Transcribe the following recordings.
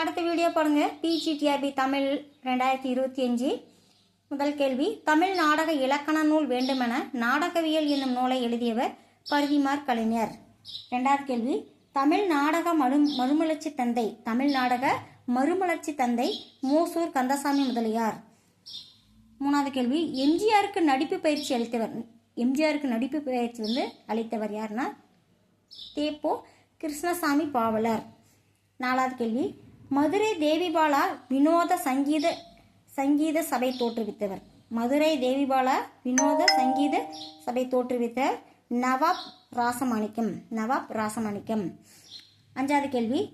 அடுத்த வீடியோ பாருங்க. பிஜிடிஆர்பி தமிழ் ரெண்டாயிரத்தி இருபத்தி அஞ்சு. முதல் கேள்வி தமிழ் நாடக இலக்கண நூல் வேண்டுமென நாடகவியல் என்னும் நூலை எழுதியவர் பருதிமார் கலைஞர். ரெண்டாவது கேள்வி தமிழ் நாடக மறு மறுமலர்ச்சி தந்தை தமிழ் நாடக மறுமலர்ச்சி தந்தை மூசூர் கந்தசாமி முதலியார். மூணாவது கேள்வி எம்ஜிஆருக்கு நடிப்பு பயிற்சி அளித்தவர் எம்ஜிஆருக்கு நடிப்பு பயிற்சி வந்து அளித்தவர் யாருன்னா தேப்போ கிருஷ்ணசாமி பாவலர். நாலாவது கேள்வி மதுரை தேவிபாலா வினோத சங்கீத சங்கீத சபை தோற்றுவித்தவர். மதுரை தேவிபாலா வினோத சங்கீத சபை தோற்றுவித்த நவாப் ராசமாணிக்கம் நவாப் ராசமாணிக்கம். அஞ்சாவது கேள்வி.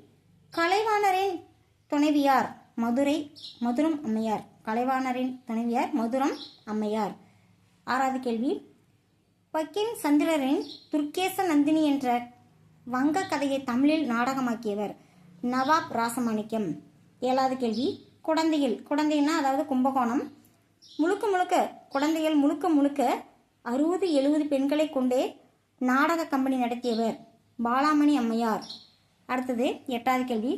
கலைவாணரின் துணைவியார் மதுரை மதுரம் அம்மையார். கலைவாணரின் துணைவியார் மதுரம் அம்மையார். ஆறாவது கேள்வி. பக்கின் சந்திரரின் துர்க்கேச நந்தினி என்ற வங்க கதையை தமிழில் நாடகமாக்கியவர் நவாப் ராசமாணிக்கம் ஏழாவது கேள்வி குழந்தைகள் குழந்தைன்னா அதாவது கும்பகோணம். முழுக்க முழுக்க குழந்தைகள் முழுக்க முழுக்க அறுபது எழுபது பெண்களை கொண்டே நாடக கம்பெனி நடத்தியவர் பாலாமணி அம்மையார். அடுத்தது எட்டாவது கேள்வி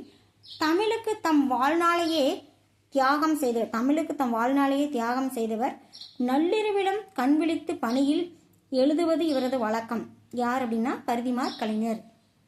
தமிழுக்கு தம் வாழ்நாளையே தியாகம் செய்தவர் தமிழுக்கு தம் வாழ்நாளையே தியாகம் செய்தவர் நள்ளிரவிடம் கண் விழித்து பணியில் எழுதுவது இவரது வழக்கம். யார் அப்படின்னா பரிதிமார் கலைஞர்.